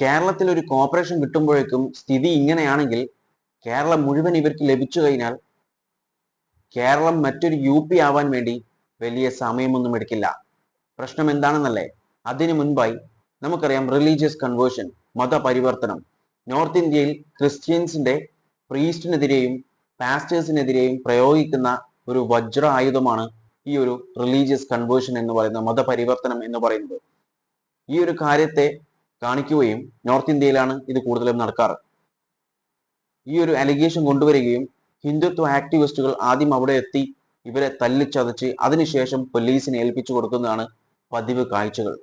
കേരളത്തിൽ ഒരു കോപ്പറേഷൻ കിട്ടുമ്പോഴേക്കും സ്ഥിതി ഇങ്ങനെയാണെങ്കിൽ കേരളം മുഴുവൻ ഇവർക്ക് ലഭിച്ചു കഴിഞ്ഞാൽ കേരളം മറ്റൊരു യു പി ആവാൻ വേണ്ടി വലിയ സമയമൊന്നും എടുക്കില്ല. പ്രശ്നം എന്താണെന്നല്ലേ? അതിനു മുൻപായി നമുക്കറിയാം റിലീജിയസ് കൺവേർഷൻ മതപരിവർത്തനം. നോർത്ത് ഇന്ത്യയിൽ ക്രിസ്ത്യൻസിന്റെ പ്രീസ്റ്റിനെതിരെയും പാസ്റ്റേഴ്സിനെതിരെയും പ്രയോഗിക്കുന്ന ഒരു വജ്ര ആയുധമാണ് ഈ ഒരു റിലീജിയസ് കൺവേർഷൻ എന്ന് പറയുന്ന മതപരിവർത്തനം എന്ന് പറയുന്നത്. ഈ ഒരു കാര്യത്തെ കാണിക്കുകയും നോർത്ത് ഇന്ത്യയിലാണ് ഇത് കൂടുതലും നടക്കാറ്. ഈ ഒരു അലിഗേഷൻ കൊണ്ടുവരികയും ഹിന്ദുത്വ ആക്ടിവിസ്റ്റുകൾ ആദ്യം അവിടെ എത്തി ഇവരെ തല്ലിച്ചതച്ച് അതിനുശേഷം പോലീസിനെ ഏൽപ്പിച്ചു കൊടുക്കുന്നതാണ് പതിവ് കാഴ്ചകൾ.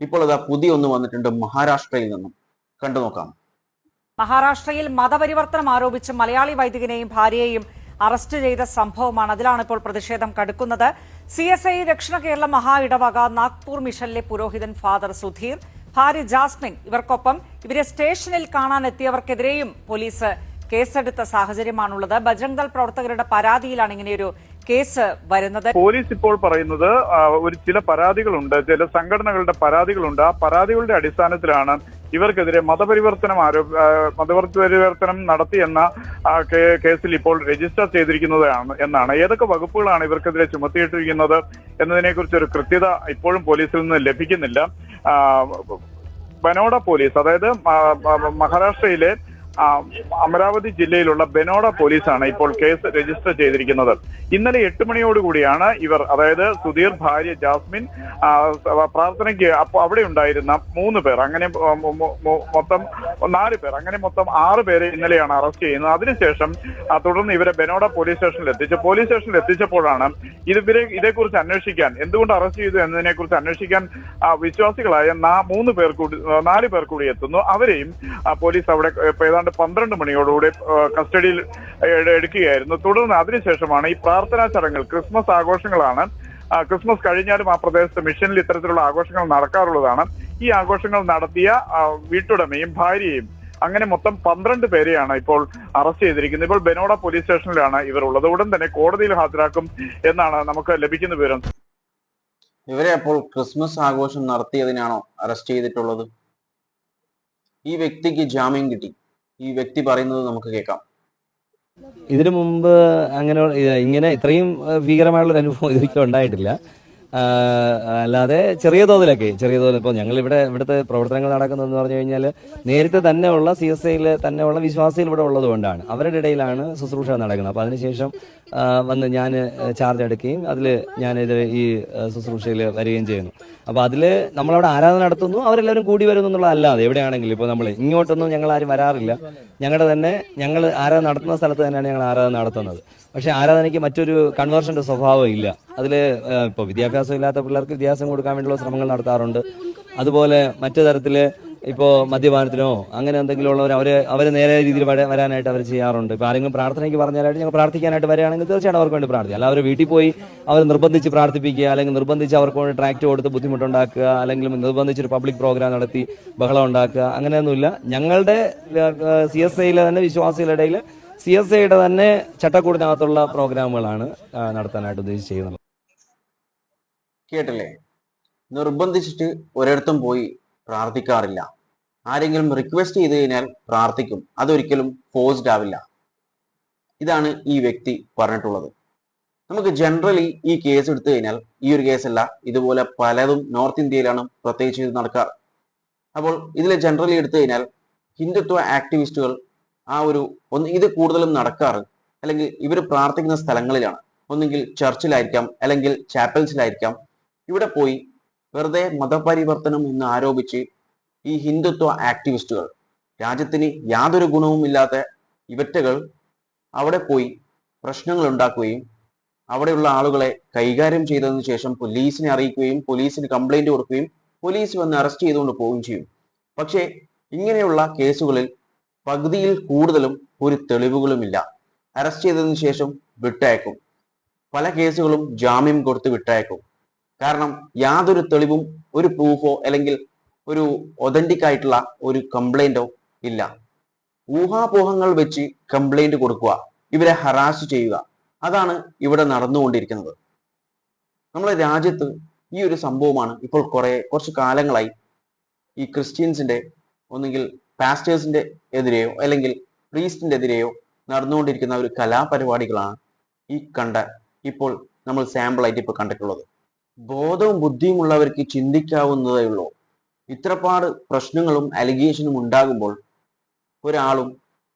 ഇപ്പോൾ അതാ പുതിയ ഒന്ന് വന്നിട്ടുണ്ട് മഹാരാഷ്ട്രയിൽ നിന്നും. കണ്ടു നോക്കാം. മഹാരാഷ്ട്രയിൽ മതപരിവർത്തനം ആരോപിച്ച് മലയാളി വൈദികനെയും ഭാര്യയെയും അറസ്റ്റ് ചെയ്ത സംഭവമാണ് അതിലാണ് ഇപ്പോൾ പ്രതിഷേധം കടുക്കുന്നത്. സി എസ് ഐ ദക്ഷിണ കേരള മഹാ ഇടവക നാഗ്പൂർ മിഷനിലെ പുരോഹിതൻ ഫാദർ സുധീർ ഭാര്യ ജാസ്മിൻ ഇവർക്കൊപ്പം ഇവരെ സ്റ്റേഷനിൽ കാണാനെത്തിയവർക്കെതിരെയും പോലീസ് കേസെടുത്ത സാഹചര്യമാണുള്ളത്. ബജറംഗ് ദൾ പ്രവർത്തകരുടെ പരാതിയിലാണ് ഇങ്ങനെയൊരു കേസ് വരുന്നത്. പോലീസ് ഇപ്പോൾ പറയുന്നത് ഒരു ചില പരാതികളുണ്ട് ചില സംഘടനകളുടെ പരാതികളുണ്ട്. ആ പരാതികളുടെ അടിസ്ഥാനത്തിലാണ് ഇവർക്കെതിരെ മതപരിവർത്തനം ആരോപ മതപരിവർത്തനം നടത്തിയെന്ന കേസിൽ ഇപ്പോൾ രജിസ്റ്റർ ചെയ്തിരിക്കുന്നതാണ് എന്നാണ്. ഏതൊക്കെ വകുപ്പുകളാണ് ഇവർക്കെതിരെ ചുമത്തിയിട്ടിരിക്കുന്നത് എന്നതിനെക്കുറിച്ച് ഒരു കൃത്യത ഇപ്പോഴും പോലീസിൽ നിന്ന് ലഭിക്കുന്നില്ല. ബനോഡ പോലീസ് അതായത് മഹാരാഷ്ട്രയിലെ അമരാവതി ജില്ലയിലുള്ള ബനോഡ പോലീസാണ് ഇപ്പോൾ കേസ് രജിസ്റ്റർ ചെയ്തിരിക്കുന്നത്. ഇന്നലെ എട്ട് മണിയോടുകൂടിയാണ് ഇവർ അതായത് സുധീർ ഭാര്യ ജാസ്മിൻ പ്രാർത്ഥനയ്ക്ക് അവിടെ ഉണ്ടായിരുന്ന മൂന്ന് പേർ. അങ്ങനെ മൊത്തം നാല് പേർ. അങ്ങനെ മൊത്തം ആറ് പേരെ ഇന്നലെയാണ് അറസ്റ്റ് ചെയ്യുന്നത്. അതിനുശേഷം തുടർന്ന് ഇവരെ ബെനോഡ പോലീസ് സ്റ്റേഷനിൽ എത്തിച്ചു. പോലീസ് സ്റ്റേഷനിൽ എത്തിച്ചപ്പോഴാണ് ഇവരെ ഇതേക്കുറിച്ച് അന്വേഷിക്കാൻ എന്തുകൊണ്ട് അറസ്റ്റ് ചെയ്തു എന്നതിനെ കുറിച്ച് അന്വേഷിക്കാൻ വിശ്വാസികളായ മൂന്ന് പേർ കൂടി നാല് പേർ കൂടി എത്തുന്നു. അവരെയും പോലീസ് അവിടെ ഏതാണ്ട് പന്ത്രണ്ട് മണിയോടുകൂടി കസ്റ്റഡിയിൽ എടുക്കുകയായിരുന്നു. തുടർന്ന് അതിനുശേഷമാണ് ഈ പ്രാർത്ഥനാ ചടങ്ങുകൾ ക്രിസ്മസ് ആഘോഷങ്ങളാണ് ക്രിസ്മസ് കഴിഞ്ഞാലും ആ പ്രദേശത്ത് മിഷനിൽ ഇത്തരത്തിലുള്ള ആഘോഷങ്ങൾ നടക്കാറുള്ളതാണ്. ഈ ആഘോഷങ്ങൾ നടത്തിയ വീട്ടുടമയും ഭാര്യയും അങ്ങനെ മൊത്തം പന്ത്രണ്ട് പേരെയാണ് ഇപ്പോൾ അറസ്റ്റ് ചെയ്തിരിക്കുന്നത്. ഇപ്പോൾ ബനോഡ പോലീസ് സ്റ്റേഷനിലാണ് ഇവർ ഉള്ളത്. ഉടൻ തന്നെ കോടതിയിൽ ഹാജരാക്കും എന്നാണ് നമുക്ക് ലഭിക്കുന്ന വിവരം. ഇവരെ അപ്പോൾ ക്രിസ്മസ് ആഘോഷം നടത്തിയതിനാണോ അറസ്റ്റ് ചെയ്തിട്ടുള്ളത്? ഈ വ്യക്തിക്ക് ജാമ്യം കിട്ടി. ഈ വ്യക്തി പറയുന്നത് നമുക്ക് കേൾക്കാം. ഇതിനു മുമ്പ് അങ്ങനെ ഇങ്ങനെ ഇത്രയും ഭീകരമായുള്ള ഒരു അനുഭവം ഇതൊരിക്കലും ഉണ്ടായിട്ടില്ല. അല്ലാതെ ചെറിയ തോതിലൊക്കെ. ചെറിയ തോതിൽ ഇപ്പോൾ ഞങ്ങൾ ഇവിടെ ഇവിടുത്തെ പ്രവർത്തനങ്ങൾ നടക്കുന്നതെന്ന് പറഞ്ഞു കഴിഞ്ഞാൽ നേരത്തെ തന്നെ ഉള്ള സി എസ് ഐയിൽ തന്നെ ഉള്ള വിശ്വാസികൾ ഇവിടെ ഉള്ളത് കൊണ്ടാണ്. അവരുടെ ഇടയിലാണ് ശുശ്രൂഷ നടക്കുന്നത്. അപ്പോൾ അതിനുശേഷം വന്ന് ഞാൻ ചാർജ് എടുക്കുകയും അതിൽ ഞാനിത് ഈ ശുശ്രൂഷയിൽ വരികയും ചെയ്യുന്നു. അപ്പോൾ അതിൽ നമ്മളവിടെ ആരാധന നടത്തുന്നു അവരെല്ലാവരും കൂടി വരുന്നു എന്നുള്ളതല്ലാതെ എവിടെയാണെങ്കിലും ഇപ്പോൾ നമ്മൾ ഇങ്ങോട്ടൊന്നും ഞങ്ങൾ ആരും വരാറില്ല. ഞങ്ങളുടെ തന്നെ ഞങ്ങൾ ആരാധന നടത്തുന്ന സ്ഥലത്ത് തന്നെയാണ് ഞങ്ങൾ ആരാധന നടത്തുന്നത്. പക്ഷെ ആരാധനയ്ക്ക് മറ്റൊരു കൺവേർഷന്റെ സ്വഭാവം ഇല്ല. അതിൽ ഇപ്പോൾ വിദ്യാഭ്യാസം ഇല്ലാത്ത പിള്ളേർക്ക് വിദ്യാഭ്യാസം കൊടുക്കാൻ വേണ്ടിയുള്ള ശ്രമങ്ങൾ നടത്താറുണ്ട്. അതുപോലെ മറ്റു തരത്തിൽ ഇപ്പോൾ മദ്യപാനത്തിനോ അങ്ങനെ എന്തെങ്കിലും ഉള്ളവർ അവരെ അവരെ നേരെ രീതിയിൽ വര- വരാനായിട്ട് അവർ ചെയ്യാറുണ്ട്. ഇപ്പോൾ ആരെങ്കിലും പ്രാർത്ഥനയ്ക്ക് പറഞ്ഞാലായിട്ട് ഞങ്ങൾ പ്രാർത്ഥിക്കാനായിട്ട് വരികയാണെങ്കിൽ തീർച്ചയായിട്ടും അവർക്ക് വേണ്ടി പ്രാർത്ഥിക്കുക അല്ല അവർ വീട്ടിൽ പോയി അവർ നിർബന്ധിച്ച് പ്രാർത്ഥിപ്പിക്കുക അല്ലെങ്കിൽ നിർബന്ധിച്ച് അവർക്ക് വേണ്ടി ട്രാക്ട് കൊടുത്ത് ബുദ്ധിമുട്ടുണ്ടാക്കുക അല്ലെങ്കിൽ നിർബന്ധിച്ച് ഒരു പബ്ലിക് പ്രോഗ്രാം നടത്തി ബഹളം ഉണ്ടാക്കുക അങ്ങനെയൊന്നുമില്ല. ഞങ്ങളുടെ സി എസ് ഐയിലെ തന്നെ വിശ്വാസികളുടെ ഇടയിൽ സി എസ് ഐയുടെ തന്നെ ചട്ടക്കൂടിനകത്തുള്ള പ്രോഗ്രാമുകളാണ് നടത്താനായിട്ട് ഉദ്ദേശിച്ച് ചെയ്യുന്നത്. കേട്ടില്ലേ? നിർബന്ധിച്ചിട്ട് ഒരിടത്തും പോയി പ്രാർത്ഥിക്കാറില്ല. ആരെങ്കിലും റിക്വസ്റ്റ് ചെയ്ത് കഴിഞ്ഞാൽ പ്രാർത്ഥിക്കും. അതൊരിക്കലും ഫോഴ്സ്ഡ് ആവില്ല. ഇതാണ് ഈ വ്യക്തി പറഞ്ഞിട്ടുള്ളത്. നമുക്ക് ജനറലി ഈ കേസ് എടുത്തു കഴിഞ്ഞാൽ ഈ ഒരു കേസല്ല ഇതുപോലെ പലതും നോർത്ത് ഇന്ത്യയിലാണ് പ്രത്യേകിച്ച് ഇത് നടക്കാറ്. അപ്പോൾ ഇതിൽ ജനറലി എടുത്തു കഴിഞ്ഞാൽ ഹിന്ദുത്വ ആക്ടിവിസ്റ്റുകൾ ആ ഒരു ഒന്ന് ഇത് കൂടുതലും നടക്കാറ് അല്ലെങ്കിൽ ഇവർ പ്രാർത്ഥിക്കുന്ന സ്ഥലങ്ങളിലാണ്. ഒന്നുകിൽ ചർച്ചിലായിരിക്കാം അല്ലെങ്കിൽ ചാപ്പൽസിലായിരിക്കാം. ഇവിടെ പോയി വെറുതെ മതപരിവർത്തനം എന്ന് ആരോപിച്ച് ഈ ഹിന്ദുത്വ ആക്ടിവിസ്റ്റുകൾ രാജ്യത്തിന് യാതൊരു ഗുണവും ഇല്ലാത്ത ഇവറ്റകൾ അവിടെ പോയി പ്രശ്നങ്ങൾ ഉണ്ടാക്കുകയും അവിടെയുള്ള ആളുകളെ കൈകാര്യം ചെയ്തതിനു ശേഷം പോലീസിനെ അറിയിക്കുകയും പോലീസിന് കംപ്ലൈന്റ് കൊടുക്കുകയും പോലീസ് വന്ന് അറസ്റ്റ് ചെയ്തുകൊണ്ട് പോവുകയും ചെയ്യും. പക്ഷേ ഇങ്ങനെയുള്ള കേസുകളിൽ പകുതിയിൽ കൂടുതലും ഒരു തെളിവുകളുമില്ല. അറസ്റ്റ് ചെയ്തതിനു ശേഷം വിട്ടയക്കും. പല കേസുകളും ജാമ്യം കൊടുത്ത് വിട്ടയക്കും. കാരണം യാതൊരു തെളിവും ഒരു പ്രൂഫോ അല്ലെങ്കിൽ ഒരു ഒതന്റിക് ആയിട്ടുള്ള ഒരു കംപ്ലൈന്റോ ഇല്ല. ഊഹാപോഹങ്ങൾ വെച്ച് കംപ്ലൈന്റ് കൊടുക്കുക ഇവരെ ഹറാസ് ചെയ്യുക അതാണ് ഇവിടെ നടന്നുകൊണ്ടിരിക്കുന്നത്. നമ്മുടെ രാജ്യത്ത് ഈ ഒരു സംഭവമാണ് ഇപ്പോൾ കുറെ കുറച്ച് കാലങ്ങളായി ഈ ക്രിസ്ത്യൻസിന്റെ ഒന്നുകിൽ പാസ്റ്റേഴ്സിന്റെ എതിരെയോ അല്ലെങ്കിൽ പ്രീസ്റ്റിന്റെ എതിരെയോ നടന്നുകൊണ്ടിരിക്കുന്ന ഒരു കലാപരിപാടികളാണ് ഈ കണ്ട ഇപ്പോൾ നമ്മൾ സാമ്പിൾ ആയിട്ട് ഇപ്പോൾ കണ്ടിട്ടുള്ളത്. ബോധവും ബുദ്ധിയും ഉള്ളവർക്ക് ചിന്തിക്കാവുന്നതേ ഉള്ളൂ. ഇത്രപാട് പ്രശ്നങ്ങളും അലിഗേഷനും ഉണ്ടാകുമ്പോൾ ഒരാളും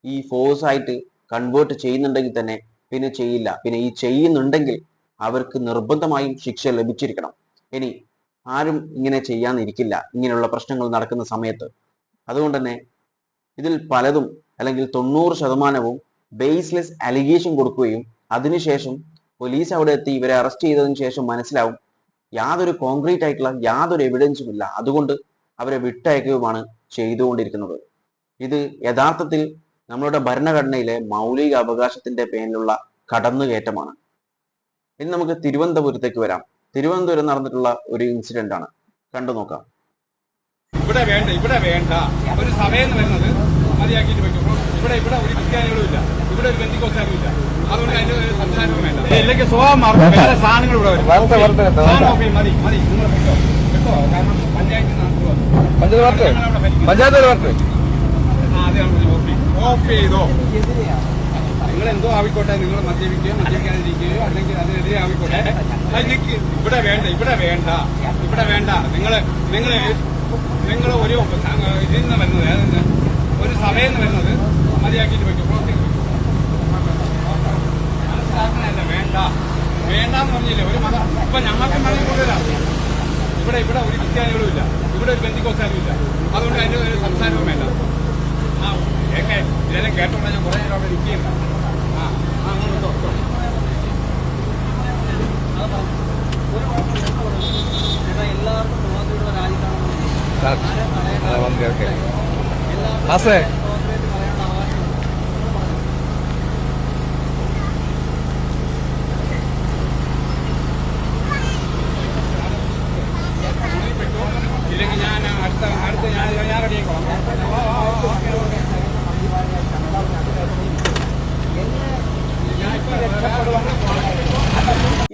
ഈ ഫോഴ്സ് ആയിട്ട് കൺവേർട്ട് ചെയ്യുന്നുണ്ടെങ്കിൽ തന്നെ പിന്നെ ചെയ്യില്ല. പിന്നെ ഈ ചെയ്യുന്നുണ്ടെങ്കിൽ അവർക്ക് നിർബന്ധമായും ശിക്ഷ ലഭിച്ചിരിക്കണം. ഇനി ആരും ഇങ്ങനെ ചെയ്യാന്നിരിക്കില്ല ഇങ്ങനെയുള്ള പ്രശ്നങ്ങൾ നടക്കുന്ന സമയത്ത് അതുകൊണ്ട് തന്നെ ഇതിൽ പലതും അല്ലെങ്കിൽ തൊണ്ണൂറ് ശതമാനവും ബേസ്ലെസ് അലിഗേഷൻ കൊടുക്കുകയും അതിനുശേഷം പോലീസ് അവിടെ എത്തി ഇവരെ അറസ്റ്റ് ചെയ്തതിന് ശേഷം മനസ്സിലാവും യാതൊരു കോൺക്രീറ്റ് ആയിട്ടുള്ള യാതൊരു എവിഡൻസും ഇല്ല. അതുകൊണ്ട് അവരെ വിട്ടയക്കുകയുമാണ് ചെയ്തുകൊണ്ടിരിക്കുന്നത്. ഇത് യഥാർത്ഥത്തിൽ നമ്മളുടെ ഭരണഘടനയിലെ മൗലിക അവകാശത്തിന്റെ പേരിലുള്ള കടന്നുകയറ്റമാണ്. ഇനി നമുക്ക് തിരുവനന്തപുരത്തേക്ക് വരാം. തിരുവനന്തപുരം നടന്നിട്ടുള്ള ഒരു ഇൻസിഡന്റ് ആണ്. കണ്ടു നോക്കാം ഇവിടെ വേണ്ട ഇവിടെ വേണ്ട. ഒരു സഭയെന്ന് വരുന്നത് മതിയാക്കിയിട്ട് വെക്കും. ഇവിടെ ഇവിടെ ഒരു ക്രിസ്ത്യാനികളും ഇല്ല. ഇവിടെ ഒരു ബന്ധിക്കോസാരും ഇല്ല. അതുകൊണ്ട് അതിന്റെ സംസാരവും വേണ്ട. ഇല്ലെങ്കിൽ സ്വഭാവം മാറും. വേറെ സാധനങ്ങൾ ഇവിടെ വരും. മതി മതി. നിങ്ങൾ വെക്കോ. വെക്കോ. കാരണം പഞ്ചായത്തിൽ പഞ്ചായത്ത് പഞ്ചായത്ത് ഓഫ് ഓഫ് ചെയ്തോ? നിങ്ങൾ എന്തോ ആവിക്കോട്ടെ നിങ്ങൾ മദ്യപിക്കുകയോ മദ്യപിക്കാതിരിക്കുകയോ അല്ലെങ്കിൽ അതിനെതിരെ ആവിക്കോട്ടെ. ഇവിടെ വേണ്ട ഇവിടെ വേണ്ട ഇവിടെ വേണ്ട. നിങ്ങൾ നിങ്ങൾ നിങ്ങൾ ഒരു ഇതിൽ നിന്ന് വരുന്നത് അതായത് ഒരു സഭയിൽ നിന്ന് വരുന്നത്? മതിയാക്കിയിട്ട് വെക്കും പ്രവർത്തിക്കും മനസ്സിലാക്കണല്ല വേണ്ട. വേണ്ടെന്ന് പറഞ്ഞില്ലേ ഒരു മത ഇപ്പൊ ഞങ്ങൾക്ക് മതം കൂടുതലാണ് ഇവിടെ ഇവിടെ ഒരു ക്രിസ്ത്യാനികളും ഇല്ല. ഇവിടെ ഒരു ബന്ധിക്കോസാരും ഇല്ല. അതുകൊണ്ട് അതിന്റെ ഒരു സംസാരവും വേണ്ട. ആ എങ്ങനെ? ഇതെല്ലാം കേട്ടോണ്ട് ഞാൻ കുറെ നേരം അവിടെ നിൽക്കുകയുണ്ട് ആ ആ അങ്ങോട്ട് ഒരു ഇട്ടോ. ഓക്കെ ആസേ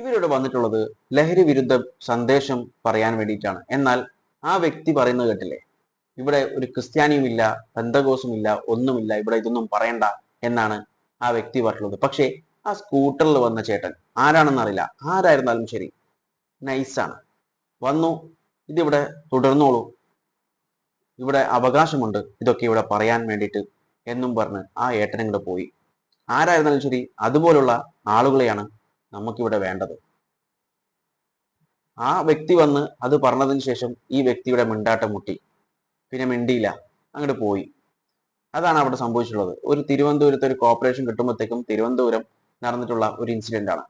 ഇവരിവിടെ വന്നിട്ടുള്ളത് ലഹരി വിരുദ്ധ സന്ദേശം പറയാൻ വേണ്ടിയിട്ടാണ്. എന്നാൽ ആ വ്യക്തി പറയുന്നത് കേട്ടില്ലേ? ഇവിടെ ഒരു ക്രിസ്ത്യാനിയും ഇല്ല ബന്ധകോസും ഇല്ല ഒന്നുമില്ല ഇവിടെ ഇതൊന്നും പറയണ്ട എന്നാണ് ആ വ്യക്തി പറഞ്ഞിട്ടുള്ളത് പക്ഷേ ആ സ്കൂട്ടറിൽ വന്ന ചേട്ടൻ ആരാണെന്ന് അറിയില്ല ആരായിരുന്നാലും ശരി നൈസാണ്. വന്നു ഇതിവിടെ തുടർന്നോളൂ. ഇവിടെ അവകാശമുണ്ട് ഇതൊക്കെ ഇവിടെ പറയാൻ വേണ്ടിയിട്ട് എന്നും പറഞ്ഞ് ആ ഏട്ടനും കൂടെ പോയി. ആരായിരുന്നാലും ശരി അതുപോലുള്ള ആളുകളെയാണ് നമുക്കിവിടെ വേണ്ടത്. ആ വ്യക്തി വന്ന് അത് പറഞ്ഞതിന് ശേഷം ഈ വ്യക്തിയുടെ മിണ്ടാട്ടം മുട്ടി. പിന്നെ മിണ്ടിയില്ല. അങ്ങോട്ട് പോയി. അതാണ് അവിടെ സംഭവിച്ചിട്ടുള്ളത്. ഒരു തിരുവനന്തപുരത്ത് ഒരു കോപ്പറേഷൻ കിട്ടുമ്പോഴത്തേക്കും തിരുവനന്തപുരം നടന്നിട്ടുള്ള ഒരു ഇൻസിഡന്റ് ആണ്.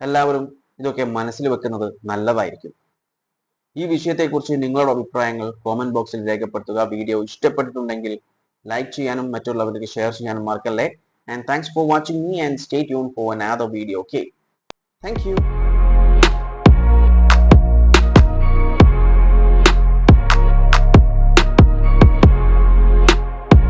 എല്ലാവരും ഇതൊക്കെ മനസ്സിൽ വെക്കുന്നത് നല്ലതായിരിക്കും. ഈ വിഷയത്തെക്കുറിച്ച് നിങ്ങളുടെ അഭിപ്രായങ്ങൾ കോമന്റ് ബോക്സിൽ രേഖപ്പെടുത്തുക. വീഡിയോ ഇഷ്ടപ്പെട്ടിട്ടുണ്ടെങ്കിൽ ലൈക്ക് ചെയ്യാനും മറ്റുള്ളവർക്ക് ഷെയർ ചെയ്യാനും മറക്കല്ലേ. And thanks for watching me and stay tune for another video okay thank you